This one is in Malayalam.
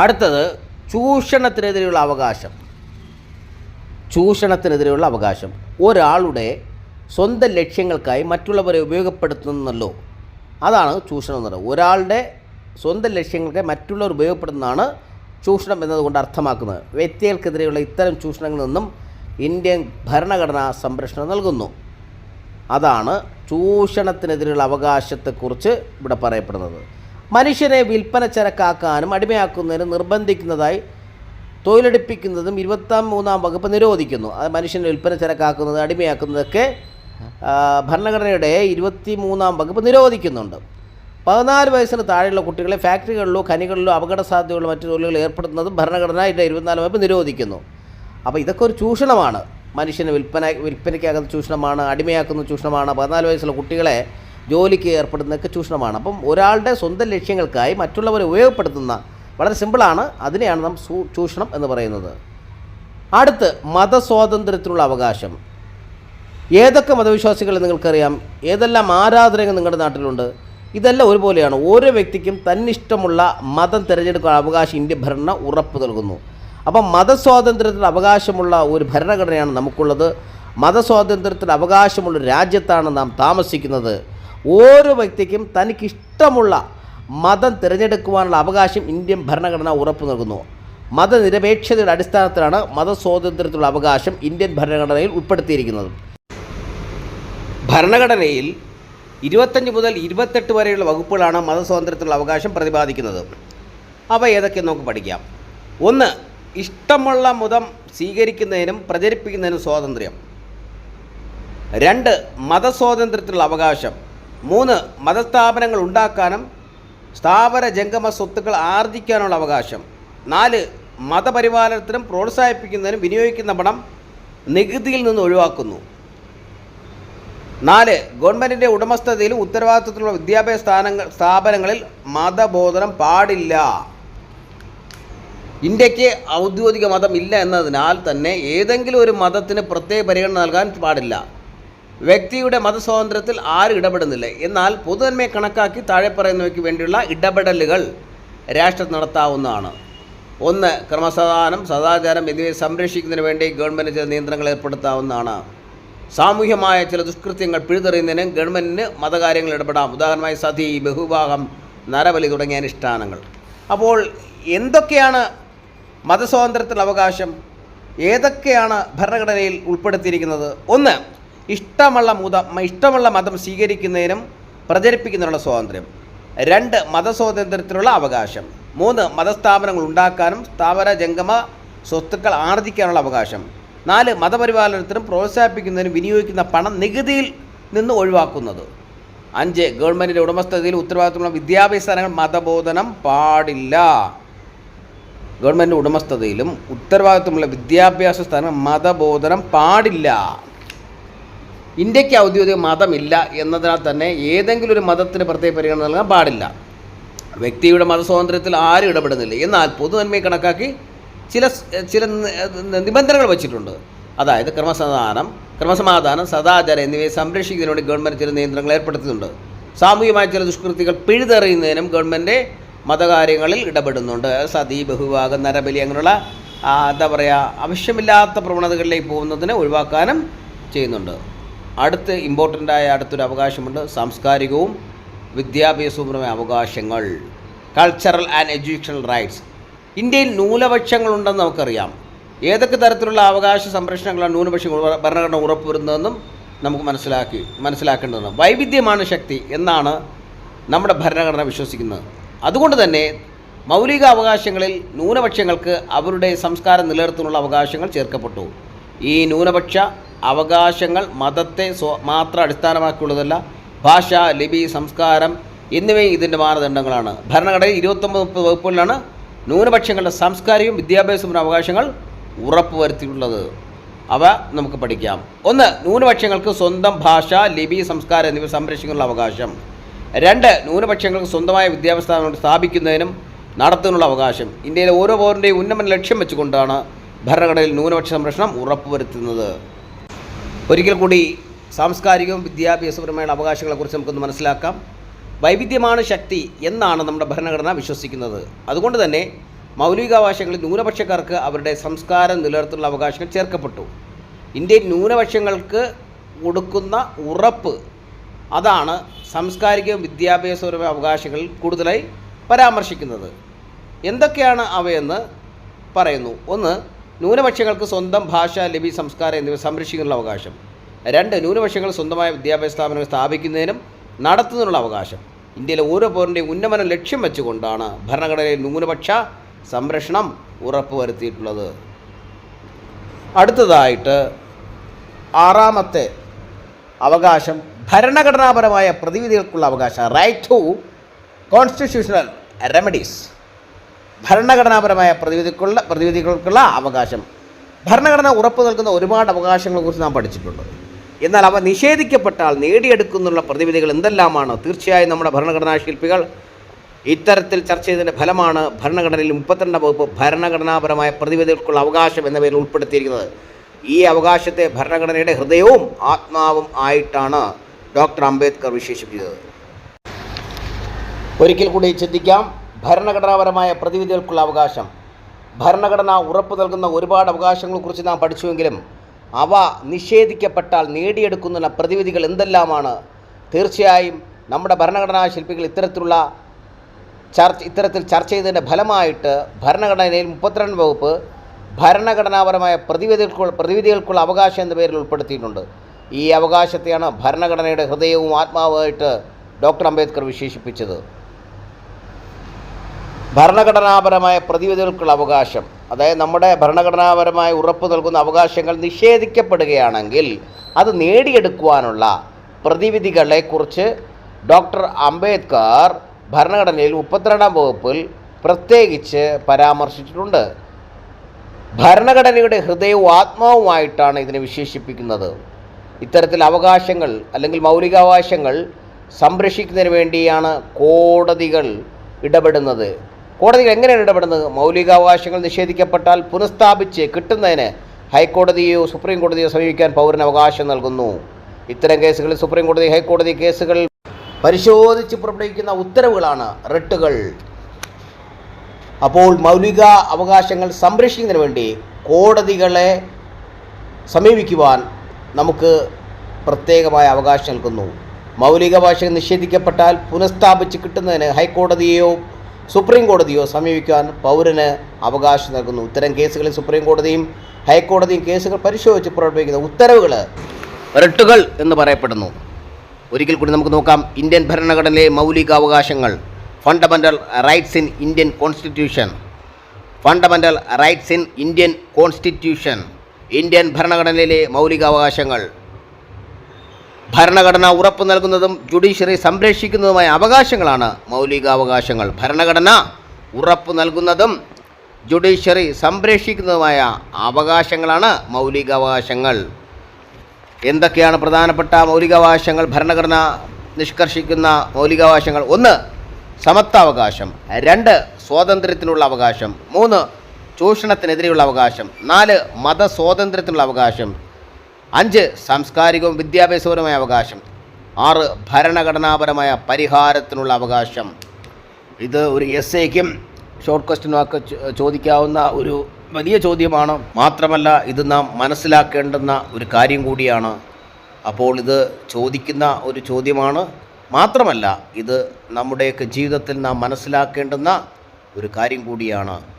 അടുത്തത് ചൂഷണത്തിനെതിരെയുള്ള അവകാശം. ചൂഷണത്തിനെതിരെയുള്ള അവകാശം. ഒരാളുടെ സ്വന്തം ലക്ഷ്യങ്ങൾക്കായി മറ്റുള്ളവരെ ഉപയോഗപ്പെടുത്തുന്നല്ലോ. അതാണ് ചൂഷണം എന്ന് പറയുന്നത്. ഒരാളുടെ സ്വന്തം ലക്ഷ്യങ്ങൾക്കായി മറ്റുള്ളവർ ഉപയോഗപ്പെടുന്നതാണ് ചൂഷണം എന്നതുകൊണ്ട് അർത്ഥമാക്കുന്നത്. വ്യക്തികൾക്കെതിരെയുള്ള ഇത്തരം ചൂഷണങ്ങളിൽ നിന്നും ഇന്ത്യൻ ഭരണഘടന സംരക്ഷണം നൽകുന്നു. അതാണ് ചൂഷണത്തിനെതിരെയുള്ള അവകാശത്തെക്കുറിച്ച് ഇവിടെ പറയപ്പെടുന്നത്. മനുഷ്യനെ വിൽപ്പന ചരക്കാക്കാനും അടിമയാക്കുന്നതിനും നിർബന്ധിക്കുന്നതായി തൊഴിലെടുപ്പിക്കുന്നതും ഇരുപത്താം മൂന്നാം വകുപ്പ് നിരോധിക്കുന്നു. അത് മനുഷ്യനെ വിൽപ്പന ചരക്കാക്കുന്നത് അടിമയാക്കുന്നതൊക്കെ ഭരണഘടനയുടെ ഇരുപത്തി മൂന്നാം വകുപ്പ് നിരോധിക്കുന്നുണ്ട്. പതിനാല് വയസ്സിന് താഴെയുള്ള കുട്ടികളെ ഫാക്ടറികളിലോ ഖനികളിലോ അപകട സാധ്യതയുള്ള മറ്റു തൊഴിലുകളിൽ ഏർപ്പെടുത്തുന്നതും ഭരണഘടനയുടെ ഇരുപത്തിനാല് വകുപ്പ് നിരോധിക്കുന്നു. അപ്പോൾ ഇതൊക്കെ ഒരു ചൂഷണമാണ്. മനുഷ്യനെ വിൽപ്പന വിൽപ്പനയ്ക്കാകുന്ന ചൂഷണമാണ് അടിമയാക്കുന്ന ചൂഷണമാണ്. പതിനാല് വയസ്സുള്ള കുട്ടികളെ ജോലിക്ക് ഏർപ്പെടുന്നതൊക്കെ ചൂഷണമാണ്. അപ്പം ഒരാളുടെ സ്വന്തം ലക്ഷ്യങ്ങൾക്കായി മറ്റുള്ളവരെ ഉപയോഗപ്പെടുത്തുന്ന വളരെ സിമ്പിളാണ്. അതിനെയാണ് നാം ചൂഷണം എന്ന് പറയുന്നത്. അടുത്ത് മതസ്വാതന്ത്ര്യത്തിനുള്ള അവകാശം. ഏതൊക്കെ മതവിശ്വാസികൾ നിങ്ങൾക്കറിയാം? ഏതെല്ലാം ആരാധനകൾ നിങ്ങളുടെ നാട്ടിലുണ്ട്? ഇതെല്ലാം ഒരുപോലെയാണ്. ഓരോ വ്യക്തിക്കും തന്നിഷ്ടമുള്ള മതം തിരഞ്ഞെടുക്കാൻ അവകാശം ഇന്ത്യ ഭരണ ഉറപ്പ് നൽകുന്നു. അപ്പം മതസ്വാതന്ത്ര്യത്തിന് അവകാശമുള്ള ഒരു ഭരണഘടനയാണ് നമുക്കുള്ളത്. മതസ്വാതന്ത്ര്യത്തിന് അവകാശമുള്ള രാജ്യത്താണ് നാം താമസിക്കുന്നത്. ഓരോ വ്യക്തിക്കും തനിക്കിഷ്ടമുള്ള മതം തിരഞ്ഞെടുക്കുവാനുള്ള അവകാശം ഇന്ത്യൻ ഭരണഘടന ഉറപ്പു നൽകുന്നു. മതനിരപേക്ഷതയുടെ അടിസ്ഥാനത്തിലാണ് മതസ്വാതന്ത്ര്യത്തിലുള്ള അവകാശം ഇന്ത്യൻ ഭരണഘടനയിൽ ഉൾപ്പെടുത്തിയിരിക്കുന്നത്. ഭരണഘടനയിൽ ഇരുപത്തഞ്ച് മുതൽ ഇരുപത്തെട്ട് വരെയുള്ള വകുപ്പുകളാണ് മതസ്വാതന്ത്ര്യത്തിലുള്ള അവകാശം പ്രതിപാദിക്കുന്നത്. അവ ഏതൊക്കെ നമുക്ക് പഠിക്കാം. ഒന്ന് ഇഷ്ടമുള്ള മതം സ്വീകരിക്കുന്നതിനും പ്രചരിപ്പിക്കുന്നതിനും സ്വാതന്ത്ര്യം. രണ്ട് മതസ്വാതന്ത്ര്യത്തിലുള്ള അവകാശം. മൂന്ന് മതസ്ഥാപനങ്ങൾ ഉണ്ടാക്കാനും സ്ഥാപന ജംഗമ സ്വത്തുക്കൾ ആർജിക്കാനുള്ള അവകാശം. നാല് മതപരിപാലനത്തിനും പ്രോത്സാഹിപ്പിക്കുന്നതിനും വിനിയോഗിക്കുന്ന പണം നികുതിയിൽ നിന്ന് ഒഴിവാക്കുന്നു. നാല് ഗവൺമെന്റിന്റെ ഉടമസ്ഥതയിലും ഉത്തരവാദിത്വത്തിലുള്ള വിദ്യാഭ്യാസ സ്ഥാനങ്ങൾ സ്ഥാപനങ്ങളിൽ മതബോധനം പാടില്ല. ഇന്ത്യയ്ക്ക് ഔദ്യോഗിക മതം ഇല്ല എന്നതിനാൽ തന്നെ ഏതെങ്കിലും ഒരു മതത്തിന് പ്രത്യേക പരിഗണന നൽകാൻ പാടില്ല. വ്യക്തിയുടെ മതസ്വാതന്ത്ര്യത്തിൽ ആരും ഇടപെടുന്നില്ല. എന്നാൽ പൊതുനന്മയെ കണക്കാക്കി താഴെ പറയുന്നവയ്ക്ക് വേണ്ടിയുള്ള ഇടപെടലുകൾ രാഷ്ട്രത്തിൽ നടത്താവുന്നതാണ്. ഒന്ന് ക്രമസമാധാനം സദാചാരം എന്നിവയെ സംരക്ഷിക്കുന്നതിന് വേണ്ടി ഗവൺമെന്റ് ചില നിയന്ത്രണങ്ങൾ ഏർപ്പെടുത്താവുന്നതാണ്. സാമൂഹ്യമായ ചില ദുഷ്കൃത്യങ്ങൾ പിഴുതെറിയുന്നതിന് ഗവൺമെന്റിന് മതകാര്യങ്ങൾ ഇടപെടാം. ഉദാഹരണമായി സതി ബഹുഭാഗം നരബലി തുടങ്ങിയ അനുഷ്ഠാനങ്ങൾ. അപ്പോൾ എന്തൊക്കെയാണ് മതസ്വാതന്ത്ര്യത്തിൽ അവകാശം? ഏതൊക്കെയാണ് ഭരണഘടനയിൽ ഉൾപ്പെടുത്തിയിരിക്കുന്നത്? ഒന്ന് ഇഷ്ടമുള്ള മുത ഇഷ്ടമുള്ള മതം സ്വീകരിക്കുന്നതിനും പ്രചരിപ്പിക്കുന്നതിനുള്ള സ്വാതന്ത്ര്യം. രണ്ട് മതസ്വാതന്ത്ര്യത്തിനുള്ള അവകാശം. മൂന്ന് മതസ്ഥാപനങ്ങൾ ഉണ്ടാക്കാനും സ്ഥാപന ജംഗമ സ്വത്തുക്കൾ ആർജിക്കാനുള്ള അവകാശം. നാല് മതപരിപാലനത്തിനും പ്രോത്സാഹിപ്പിക്കുന്നതിനും വിനിയോഗിക്കുന്ന പണം നികുതിയിൽ നിന്ന് ഒഴിവാക്കുന്നത്. അഞ്ച് ഗവൺമെന്റിന്റെ ഉടമസ്ഥതയിൽ ഉത്തരവാദിത്തമുള്ള വിദ്യാഭ്യാസ സ്ഥാനങ്ങൾ മതബോധനം പാടില്ല. ഗവൺമെന്റ് ഉടമസ്ഥതയിലും ഉത്തരവാദിത്തമുള്ള വിദ്യാഭ്യാസ സ്ഥാപനം മതബോധനം പാടില്ല. ഇന്ത്യയ്ക്ക് ഔദ്യോഗിക മതമില്ല എന്നതിനാൽ തന്നെ ഏതെങ്കിലും ഒരു മതത്തിന് പ്രത്യേക പരിഗണന നൽകാൻ പാടില്ല. വ്യക്തിയുടെ മതസ്വാതന്ത്ര്യത്തിൽ ആരും ഇടപെടുന്നില്ല. എന്നാൽ പൊതുനന്മയെ കണക്കാക്കി ചില ചില നിബന്ധനകൾ വച്ചിട്ടുണ്ട്. അതായത് ക്രമസമാധാനം ക്രമസമാധാനം സദാചാരം എന്നിവയെ സംരക്ഷിക്കുന്നതിനോട് ഗവൺമെന്റ് ചില നിയന്ത്രണങ്ങൾ ഏർപ്പെടുത്തുന്നുണ്ട് സാമൂഹികമായ ചില ദുഷ്കൃതികൾ പിഴുതെറിയുന്നതിനും ഗവൺമെന്റ് മതകാര്യങ്ങളിൽ ഇടപെടുന്നുണ്ട്. സതി ബഹുഭാഗം നരബലി അങ്ങനെയുള്ള എന്താ പറയുക ആവശ്യമില്ലാത്ത പ്രവണതകളിലേക്ക് പോകുന്നതിനെ ഒഴിവാക്കാനും ചെയ്യുന്നുണ്ട്. അടുത്ത് ഇമ്പോർട്ടന്റ് ആയ അടുത്തൊരു അവകാശമുണ്ട്. സാംസ്കാരികവും വിദ്യാഭ്യാസപരമായ അവകാശങ്ങൾ. കൾച്ചറൽ ആൻഡ് എഡ്യൂക്കേഷണൽ റൈറ്റ്സ് ഇന്ത്യയിൽ ന്യൂനപക്ഷങ്ങളുണ്ടെന്ന് നമുക്കറിയാം. ഏതൊക്കെ തരത്തിലുള്ള അവകാശ സംരക്ഷണങ്ങളാണ് ന്യൂനപക്ഷങ്ങൾ ഭരണഘടന ഉറപ്പുവരുന്നതെന്നും നമുക്ക് മനസ്സിലാക്കി മനസ്സിലാക്കേണ്ടതാണ് വൈവിധ്യമാണ് ശക്തി എന്നാണ് നമ്മുടെ ഭരണഘടന വിശ്വസിക്കുന്നത്. അതുകൊണ്ട് തന്നെ മൗലിക അവകാശങ്ങളിൽ ന്യൂനപക്ഷങ്ങൾക്ക് അവരുടെ സംസ്കാരം നിലനിർത്തുന്നുള്ള അവകാശങ്ങൾ ചേർക്കപ്പെട്ടു. ഈ ന്യൂനപക്ഷ അവകാശങ്ങൾ മതത്തെ മാത്രം അടിസ്ഥാനമാക്കിയുള്ളതല്ല ഭാഷ ലിപി സംസ്കാരം എന്നിവയും ഇതിന്റെ മാനദണ്ഡങ്ങളാണ്. ഭരണഘടനയിൽ ഇരുപത്തൊമ്പത് മുപ്പത് വകുപ്പുകളിലാണ് ന്യൂനപക്ഷങ്ങളുടെ സാംസ്കാരികവും വിദ്യാഭ്യാസവും അവകാശങ്ങൾ ഉറപ്പുവരുത്തിയിട്ടുള്ളത്. അവ നമുക്ക് പഠിക്കാം. ഒന്ന് ന്യൂനപക്ഷങ്ങൾക്ക് സ്വന്തം ഭാഷ ലിപി സംസ്കാരം എന്നിവ സംരക്ഷിക്കാനുള്ള അവകാശം. രണ്ട് ന്യൂനപക്ഷങ്ങൾക്ക് സ്വന്തമായ വിദ്യാഭ്യാസ സ്ഥാപിക്കുന്നതിനും നടത്തുന്നതിനുള്ള അവകാശം. ഇന്ത്യയിലെ ഓരോ പൗരന്റെയും ഉന്നമന ലക്ഷ്യം വെച്ചുകൊണ്ടാണ് ഭരണഘടനയിൽ ന്യൂനപക്ഷ സംരക്ഷണം ഉറപ്പുവരുത്തുന്നത്. ഒരിക്കൽ കൂടി സാംസ്കാരികവും വിദ്യാഭ്യാസപരമായ അവകാശങ്ങളെക്കുറിച്ച് നമുക്കൊന്ന് മനസ്സിലാക്കാം. വൈവിധ്യമാണ് ശക്തി എന്നാണ് നമ്മുടെ ഭരണഘടന വിശ്വസിക്കുന്നത്. അതുകൊണ്ട് തന്നെ മൗലികാവകാശങ്ങളിൽ ന്യൂനപക്ഷക്കാർക്ക് അവരുടെ സംസ്കാരം നിലനിർത്തുന്ന അവകാശങ്ങൾ ചേർക്കപ്പെട്ടു. ഇന്ത്യയിൽ ന്യൂനപക്ഷങ്ങൾക്ക് കൊടുക്കുന്ന ഉറപ്പ് അതാണ് സാംസ്കാരികവും വിദ്യാഭ്യാസപരമായ അവകാശങ്ങളിൽ കൂടുതലായി പരാമർശിക്കുന്നത്. എന്തൊക്കെയാണ് അവയെന്ന് പറയുന്നു. ഒന്ന് ന്യൂനപക്ഷങ്ങൾക്ക് സ്വന്തം ഭാഷ ലിപി സംസ്കാരം എന്നിവ സംരക്ഷിക്കാനുള്ള അവകാശം. രണ്ട് ന്യൂനപക്ഷങ്ങൾ സ്വന്തമായ വിദ്യാഭ്യാസ സ്ഥാപനങ്ങൾ സ്ഥാപിക്കുന്നതിനും നടത്തുന്നതിനുള്ള അവകാശം. ഇന്ത്യയിലെ ഓരോ പൗരന്റെയും ഉന്നമനം ലക്ഷ്യം വെച്ചുകൊണ്ടാണ് ഭരണഘടനയിൽ ന്യൂനപക്ഷ സംരക്ഷണം ഉറപ്പുവരുത്തിയിട്ടുള്ളത്. അടുത്തതായിട്ട് ആറാമത്തെ അവകാശം ഭരണഘടനാപരമായ പ്രതിവിധികൾക്കുള്ള അവകാശം റൈറ്റ് ടു കോൺസ്റ്റിറ്റ്യൂഷണൽ റെമഡീസ് ഭരണഘടനാപരമായ പ്രതിവിധിക്കുള്ള പ്രതിവിധികൾക്കുള്ള അവകാശം. ഭരണഘടന ഉറപ്പു നൽകുന്ന ഒരുപാട് അവകാശങ്ങളെക്കുറിച്ച് നാം പഠിച്ചിട്ടുണ്ട്. എന്നാൽ അവ നിഷേധിക്കപ്പെട്ടാൽ നേടിയെടുക്കുന്നുള്ള പ്രതിവിധികൾ എന്തെല്ലാമാണ്? തീർച്ചയായും നമ്മുടെ ഭരണഘടനാ ശില്പികൾ ഇത്തരത്തിൽ ചർച്ച ചെയ്തതിന്റെ ഫലമാണ് ഭരണഘടനയിൽ മുപ്പത്തിരണ്ടാം വകുപ്പ് ഭരണഘടനാപരമായ പ്രതിവിധികൾക്കുള്ള അവകാശം എന്ന പേരിൽ ഉൾപ്പെടുത്തിയിരിക്കുന്നത്. ഈ അവകാശത്തെ ഭരണഘടനയുടെ ഹൃദയവും ആത്മാവും ആയിട്ടാണ് ഡോക്ടർ അംബേദ്കർ വിശേഷിപ്പിച്ചത്. ഒരിക്കൽ കൂടി ചിന്തിക്കാം. ഭരണഘടനാപരമായ പ്രതിവിധികൾക്കുള്ള അവകാശം. ഭരണഘടന ഉറപ്പു നൽകുന്ന ഒരുപാട് അവകാശങ്ങളെക്കുറിച്ച് നാം പഠിച്ചുവെങ്കിലും അവ നിഷേധിക്കപ്പെട്ടാൽ നേടിയെടുക്കുന്ന പ്രതിവിധികൾ എന്തെല്ലാമാണ്? തീർച്ചയായും നമ്മുടെ ഭരണഘടനാ ശില്പികൾ ഇത്തരത്തിലുള്ള ചർച്ച ഇത്തരത്തിൽ ചർച്ച ചെയ്തതിന്റെ ഫലമായിട്ട് ഭരണഘടനയിൽ മുപ്പത്തിരണ്ട് വകുപ്പ് ഭരണഘടനാപരമായ പ്രതിവിധികൾക്കുള്ള പ്രതിവിധികൾക്കുള്ള അവകാശം എന്ന പേരിൽ ഉൾപ്പെടുത്തിയിട്ടുണ്ട്. ഈ അവകാശത്തെയാണ് ഭരണഘടനയുടെ ഹൃദയവും ആത്മാവുമായിട്ട് ഡോക്ടർ അംബേദ്കർ വിശേഷിപ്പിച്ചത്. ഭരണഘടനാപരമായ പ്രതിവിധികൾക്കുള്ള അവകാശം അതായത് നമ്മുടെ ഭരണഘടനാപരമായ ഉറപ്പ് നൽകുന്ന അവകാശങ്ങൾ നിഷേധിക്കപ്പെടുകയാണെങ്കിൽ അത് നേടിയെടുക്കുവാനുള്ള പ്രതിവിധികളെക്കുറിച്ച് ഡോക്ടർ അംബേദ്കർ ഭരണഘടനയിൽ മുപ്പത്തിരണ്ടാം വകുപ്പിൽ പ്രത്യേകിച്ച് പരാമർശിച്ചിട്ടുണ്ട്. ഭരണഘടനയുടെ ഹൃദയവും ആത്മാവുമായിട്ടാണ് ഇതിനെ വിശേഷിപ്പിക്കുന്നത്. ഇത്തരത്തിൽ അവകാശങ്ങൾ അല്ലെങ്കിൽ മൗലികാവകാശങ്ങൾ സംരക്ഷിക്കുന്നതിന് വേണ്ടിയാണ് കോടതികൾ ഇടപെടുന്നത്. കോടതികൾ എങ്ങനെയാണ് ഇടപെടുന്നത്? മൗലികാവകാശങ്ങൾ നിഷേധിക്കപ്പെട്ടാൽ പുനഃസ്ഥാപിച്ച് കിട്ടുന്നതിന് ഹൈക്കോടതിയോ സുപ്രീം കോടതിയോ സമീപിക്കാൻ പൗരന് അവകാശം നൽകുന്നു. ഇത്തരം കേസുകളിൽ സുപ്രീം കോടതി ഹൈക്കോടതി കേസുകൾ പരിശോധിച്ച് പുറപ്പെടുവിക്കുന്ന ഉത്തരവുകളാണ് റിട്ടുകൾ. അപ്പോൾ മൗലിക അവകാശങ്ങൾ സംരക്ഷിക്കുന്നതിന് വേണ്ടി കോടതികളെ സമീപിക്കുവാൻ നമുക്ക് പ്രത്യേകമായ അവകാശം നൽകുന്നു. മൗലികവകാശങ്ങൾ നിഷേധിക്കപ്പെട്ടാൽ പുനഃസ്ഥാപിച്ച് കിട്ടുന്നതിന് ഹൈക്കോടതിയോ സുപ്രീം കോടതിയോ സമീപിക്കാൻ പൗരന് അവകാശം നൽകുന്നു. ഇത്തരം കേസുകളിൽ സുപ്രീം കോടതിയും ഹൈക്കോടതിയും കേസുകൾ പരിശോധിച്ച് പുറപ്പെടുവിക്കുന്ന ഉത്തരവുകൾ റിട്ടുകൾ എന്ന് പറയപ്പെടുന്നു. ഒരിക്കൽ കൂടി നമുക്ക് നോക്കാം. ഇന്ത്യൻ ഭരണഘടനയിലെ മൗലിക അവകാശങ്ങൾ fundamental rights in Indian constitution fundamental rights in Indian constitution Indian ഭരണഘടനയിലെ മൗലികാവകാശങ്ങൾ ഭരണഘടന ഉറപ്പു നൽകുന്നതും ജുഡീഷ്യറി സംരക്ഷിക്കുന്നതുമായ അവകാശങ്ങളാണ് മൗലികാവകാശങ്ങൾ. ഭരണഘടന ഉറപ്പു നൽകുന്നതും ജുഡീഷ്യറി സംരക്ഷിക്കുന്നതുമായ അവകാശങ്ങളാണ് മൗലികാവകാശങ്ങൾ. എന്തൊക്കെയാണ് പ്രധാനപ്പെട്ട മൗലികാവകാശങ്ങൾ? ഭരണഘടന നിഷ്കർഷിക്കുന്ന മൗലികാവകാശങ്ങൾ. ഒന്ന് സമത്വാവകാശം. രണ്ട് സ്വാതന്ത്ര്യത്തിനുള്ള അവകാശം. മൂന്ന് ചൂഷണത്തിനെതിരെയുള്ള അവകാശം. നാല് മതസ്വാതന്ത്ര്യത്തിനുള്ള അവകാശം. അഞ്ച് സാംസ്കാരികവും വിദ്യാഭ്യാസപരമായ അവകാശം. ആറ് ഭരണഘടനാപരമായ പരിഹാരത്തിനുള്ള അവകാശം. ഇത് ഒരു എസ് എക്കും ഷോർട്ട് ക്വസ്റ്റ്യനൊക്കെ ചോദിക്കാവുന്ന ഒരു വലിയ ചോദ്യമാണ്. മാത്രമല്ല ഇത് നാം മനസ്സിലാക്കേണ്ടുന്ന ഒരു കാര്യം കൂടിയാണ്. അപ്പോൾ ഇത് ചോദിക്കുന്ന ഒരു ചോദ്യമാണ്. മാത്രമല്ല ഇത് നമ്മുടെയൊക്കെ ജീവിതത്തിൽ നാം മനസ്സിലാക്കേണ്ടുന്ന ഒരു കാര്യം കൂടിയാണ്.